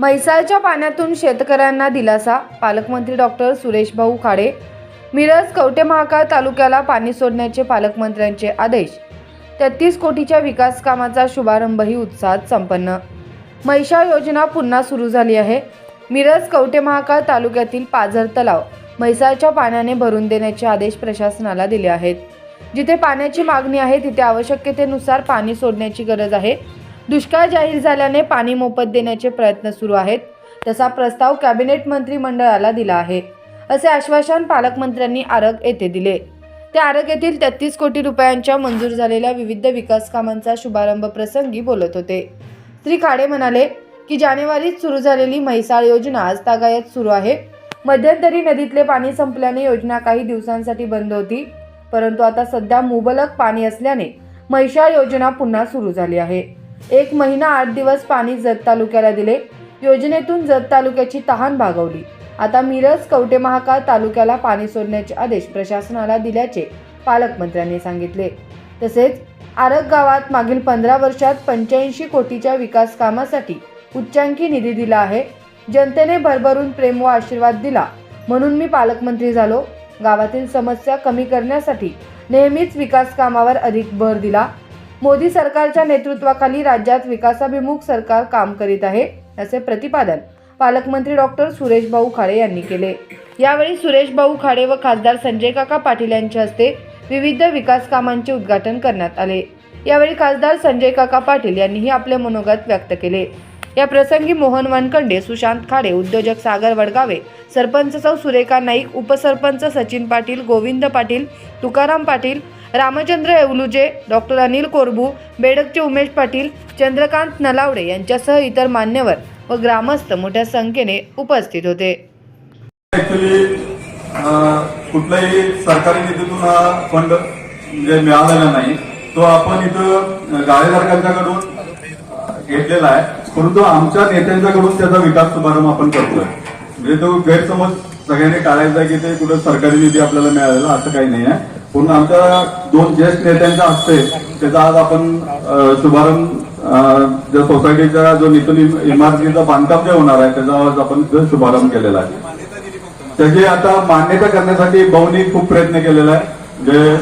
म्हैसाळच्या पाण्यातून शेतकऱ्यांना दिलासा पालकमंत्री डॉक्टर सुरेश भाऊ खाडे मिरज कवटे महाकाळ तालुक्याला पाणी सोडण्याचे पालकमंत्र्यांचे आदेश. तेहतीस कोटीच्या विकास कामाचा शुभारंभही उत्साहात संपन्न. म्हैसाळ योजना पुन्हा सुरू झाली आहे. मिरज कवटे महाकाळ तालुक्यातील पाझर तलाव म्हैसाळच्या पाण्याने भरून देण्याचे आदेश प्रशासनाला दिले आहेत. जिथे पाण्याची मागणी आहे तिथे आवश्यकतेनुसार पाणी सोडण्याची गरज आहे. दुष्काळ जाहीर झाल्याने पाणी मोफत देण्याचे प्रयत्न सुरू आहेत तसा प्रस्ताव कॅबिनेट मंत्रिमंडळाला दिला आहे असे आश्वासन पालकमंत्र्यांनी आरग येथे दिले. त्या आरग येथील तेहतीस कोटी रुपयांच्या मंजूर झालेल्या विविध विकास कामांचा शुभारंभ प्रसंगी बोलत होते. श्री खाडे म्हणाले की जानेवारीत सुरू झालेली म्हैसाळ योजना आज तागायत सुरू आहे. मध्यंतरी नदीतले पाणी संपल्याने योजना काही दिवसांसाठी बंद होती परंतु आता सध्या मुबलक पाणी असल्याने म्हैसाळ योजना पुन्हा सुरू झाली आहे. एक महिना आठ दिवस पाणी जत तालुक्याला दिले. योजनेतून जत तालुक्याची तहान भागवली. आता मिरज कवटे महाकाळ तालुक्याला पाणी सोडण्याचे आदेश प्रशासनाला दिल्याचे पालकमंत्र्यांनी सांगितले. तसेच आरग गावात मागील पंधरा वर्षात पंच्याऐंशी कोटीच्या विकास कामासाठी उच्चांकी निधी दिला आहे. जनतेने भरभरून प्रेम व आशीर्वाद दिला. म्हणून मी पालकमंत्री झालो. गावातील समस्या कमी करण्यासाठी नेहमीच विकास कामावर अधिक भर दिला. मोदी सरकारच्या नेतृत्वाखाली राज्यात विकासाभिमुख सरकार काम करीत आहे असे प्रतिपादन पालकमंत्री डॉक्टर सुरेश भाऊ खाडे यांनी केले. यावेळी सुरेश भाऊ खाडे व खासदार संजय काका पाटील यांच्या हस्ते विविध विकास कामांचे उद्घाटन करण्यात आले. यावेळी खासदार संजय काका पाटील यांनीही आपले मनोगत व्यक्त केले. या प्रसंगी मोहन वानखंडे सुशांत खाडे उद्योजक सागर वडगावे सरपंच सौ सुरेखा नाईक उपसरपंच सचिन पाटील गोविंद पाटील तुकाराम पाटील रामचंद्र येवलुजे डॉक्टर अनिल कोरबू बेडकचे उमेश पाटील चंद्रकांत नलावडे यांच्यासह इतर मान्यवर व ग्रामस्थ मोठ्या संख्येने उपस्थित होते. ऍक्च्युली कुठल्याही सरकारी निधीतून हा फंड म्हणजे मिळालेला नाही. तो आपण इथं गाळेधारकांच्याकडून घेतलेला आहे. परंतु आमच्या नेत्यांच्याकडून त्याचा विकास शुभारंभ आपण करतोय. म्हणजे तो गैरसमज सगळ्यांनी टाळायचा की ते कुठं सरकारी निधी आपल्याला मिळालेला असं काही नाही आहे. पूर्ण आमच्या दोन ज्येष्ठ नेत्यांच्या हस्ते त्याचा आज आपण शुभारंभ ज्या सोसायटीच्या जो नितून इम- इमारतीचं बांधकाम जे होणार आहे त्याचा आज आपण शुभारंभ केलेला आहे. त्याची आता मान्यता करण्यासाठी भाऊनी खूप प्रयत्न केलेला आहे. जे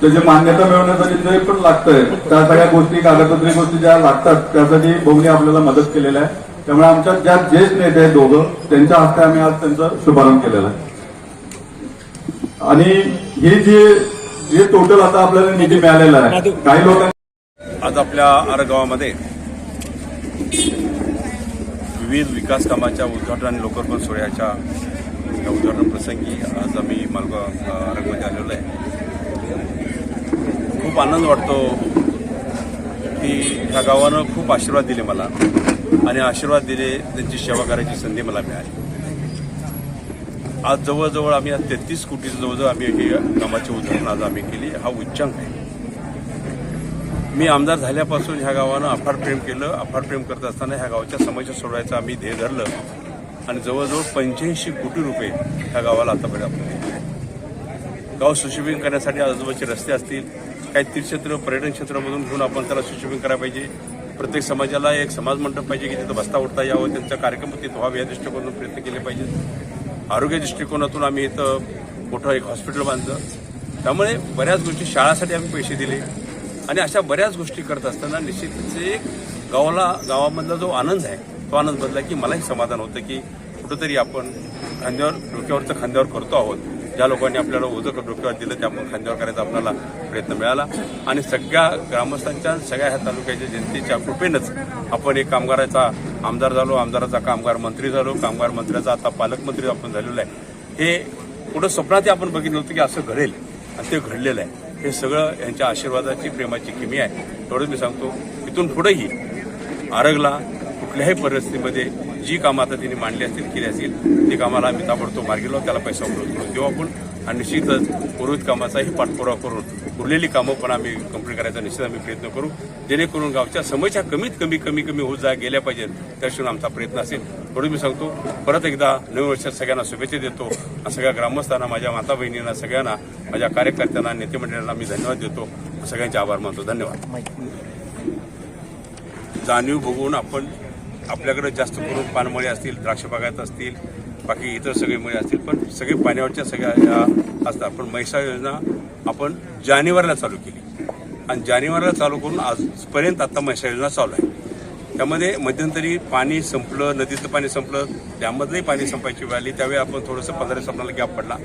त्याची मान्यता मिळवण्यासाठी जे पण लागतंय त्या सगळ्या गोष्टी कागदपत्री गोष्टी ज्या लागतात त्यासाठी भाऊनी आपल्याला मदत केलेली आहे. त्यामुळे आमच्या ज्या ज्येष्ठ नेते आहेत दोघं त्यांच्या हस्ते आम्ही आज त्यांचा शुभारंभ केलेला आहे. आणि ही जी जे टोटल आता आपल्याला निधी मिळालेला आहे काही लोकांनी आज आपल्या आरगावामध्ये विविध विकास कामाच्या उद्घाटन आणि लोकार्पण सोहळ्याच्या या उद्घाटन प्रसंगी आज आम्ही मालगाव आरगमध्ये आलेलो आहे. खूप आनंद वाटतो की ह्या गावानं खूप आशीर्वाद दिले मला आणि आशीर्वाद दिले त्यांची सेवा करायची संधी मला मिळाली. आज जवळजवळ आम्ही आज तेहतीस कोटीचं जवळजवळ आम्ही हे कामाचे आज आम्ही केली हा उच्चांक आहे. मी आमदार झाल्यापासून ह्या गावानं अफाट प्रेम केलं अफाट प्रेम करत असताना ह्या गावाच्या समस्या सोडवायचं आम्ही ध्येय धरलं आणि जवळजवळ पंच्याऐंशी कोटी रुपये ह्या गावाला आतापर्यंत आपण गाव सुशोभित करण्यासाठी आजूबाजूचे रस्ते असतील काही तीर्थक्षेत्र पर्यटन क्षेत्रामधून घेऊन आपण त्याला सुशोभित करायला पाहिजे. प्रत्येक समाजाला एक समाज मंडप पाहिजे की तिथं बसता उठता यावं त्यांचा कार्यक्रम तिथं व्हावे या दृष्टिकोनातून प्रयत्न केले पाहिजेत. आरोग्य दृष्टिकोनातून आम्ही इथं मोठं एक हॉस्पिटल बांधलं. त्यामुळे बऱ्याच गोष्टी शाळासाठी आम्ही पैसे दिले. आणि अशा बऱ्याच गोष्टी करत असताना निश्चितच एक गावाला गावामधला जो आनंद आहे तो आनंद बदला की मलाही समाधान होतं की कुठंतरी आपण खांद्यावर डोक्यावरचं खांद्यावर करतो आहोत. ज्या लोकांनी आपल्याला ओझं डोक्यावर दिलं ते आपण खांद्यावर करायचा आपल्याला प्रयत्न मिळाला. आणि सगळ्या ग्रामस्थांच्या सगळ्या ह्या तालुक्याच्या जनतेच्या कृपेनंच आपण एक कामगाराचा आमदार झालो आमदाराचा कामगार मंत्री झालो. कामगार मंत्र्याचा आता पालकमंत्री आपण झालेलो आहे. हे कुठं स्वप्नात आपण बघितलं होतं की असं घडेल आणि ते घडलेलं आहे. हे सगळं यांच्या आशीर्वादाची प्रेमाची किमी आहे. एवढंच मी सांगतो इथून पुढेही आरगला कुठल्याही परिस्थितीमध्ये जी कामं आता त्यांनी मांडली असतील केली असतील ती कामाला आम्ही ताबडतोब मार्गी लावू त्याला पैसा उपलब्ध करून देऊ आपण आणि निश्चितच उर्वरित कामाचाही पाठपुरावा करून उरलेली कामं पण आम्ही कंप्लीट करायचा निश्चित आम्ही प्रयत्न करू. जेणेकरून गावच्या समस्या कमीत कमी कमी कमी होत जा गेल्या पाहिजेत. त्याशिवाय आमचा प्रयत्न असेल. म्हणून मी सांगतो परत एकदा नवीन वर्षात सगळ्यांना शुभेच्छा देतो. सगळ्या ग्रामस्थांना माझ्या माता बहिणींना सगळ्यांना माझ्या कार्यकर्त्यांना नेते मंडळांना मी धन्यवाद देतो. सगळ्यांचे आभार मानतो. धन्यवाद. जाणीव बघून आपण आपल्याकडे जास्त करून पानमळे असतील द्राक्षबागात असतील बाकी इतर सगळे मळे असतील पण सगळे पाण्यावरच्या सगळ्या ह्या असतात. पण म्हैसाळ योजना आपण जानेवारीला चालू केली. आणि जानेवारीला चालू करून आजपर्यंत आता म्हैसा योजना चालू आहे. त्यामध्ये मध्यंतरी पाणी संपलं नदीचं पाणी संपलं डॅममधलंही पाणी संपायची वेळ आली त्यावेळी आपण थोडंसं पंधरा सपनाला गॅप पडला.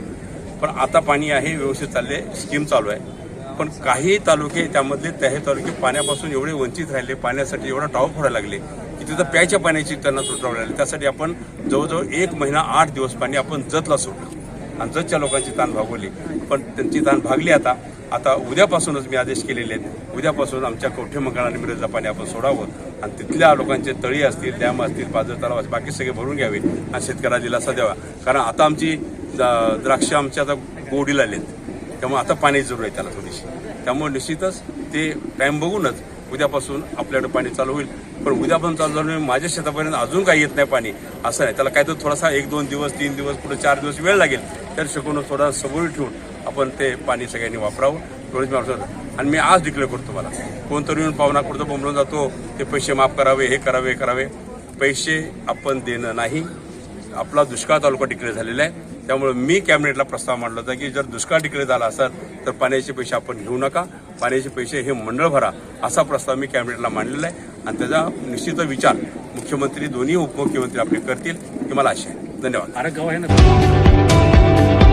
पण आता पाणी आहे व्यवस्थित चालले स्कीम चालू आहे. पण काही तालुके त्यामधले त्याही तालुके पाण्यापासून एवढे वंचित राहिले पाण्यासाठी एवढा टाव फोडायला लागले की तिथं प्यायच्या पाण्याची त्यांना तुटवावी लागली त्यासाठी आपण जवळजवळ एक महिना आठ दिवस पाणी आपण जतला सोडलं. आणि जतच्या लोकांची ताण भागवली. पण त्यांची ताण भागली आता. आता उद्यापासूनच मी आदेश केलेले आहेत. उद्यापासून आमच्या कवठे मंगळ आणि मिरजला पाणी आपण सोडावं. आणि तिथल्या लोकांचे तळी असतील डॅम असतील पाजर तलाव असतील बाकी सगळे भरून घ्यावे आणि शेतकऱ्याला दिलासा द्यावा. कारण आता आमची द्राक्ष आमच्या आता गोडीला आलेत. त्यामुळे आता पाण्याची जरूर आहे त्याला थोडीशी. त्यामुळे निश्चितच ते टाईम बघूनच उद्यापासून आपल्याकडे पाणी चालू होईल. पण उद्यापासून चालू झालं माझ्या शेतापर्यंत अजून काही येत नाही पाणी. असं नाही. त्याला काय तर थोडासा एक दोन दिवस तीन दिवस पुढे चार दिवस वेळ लागेल. तर शकून थोडा सबोरी ठेवून आपण ते पाणी सगळ्यांनी वापरावं. थोडंच मी आणि मी आज डिक्लेअर करतो मला कोणतरी येऊन पाहुणा कुठं बोंबलून जातो ते पैसे माफ करावे हे करावे हे करावे. पैसे आपण देणं नाही. आपला दुष्काळ तालुका डिक्लेअर झालेला आहे. त्यामुळे मी कॅबिनेटला प्रस्ताव मांडला होता की जर दुष्काळ डिक्लेअर झाला असेल तर पाण्याचे पैसे आपण घेऊ नका. पाण्याचे पैसे हे मंडळ भरा. असा प्रस्ताव मी कॅबिनेटला मांडलेला आहे. आणि त्याचा निश्चित विचार मुख्यमंत्री दोन्ही उपमुख्यमंत्री आपले करतील ही मला आशा आहे. धन्यवाद. अरे गाव आहे ना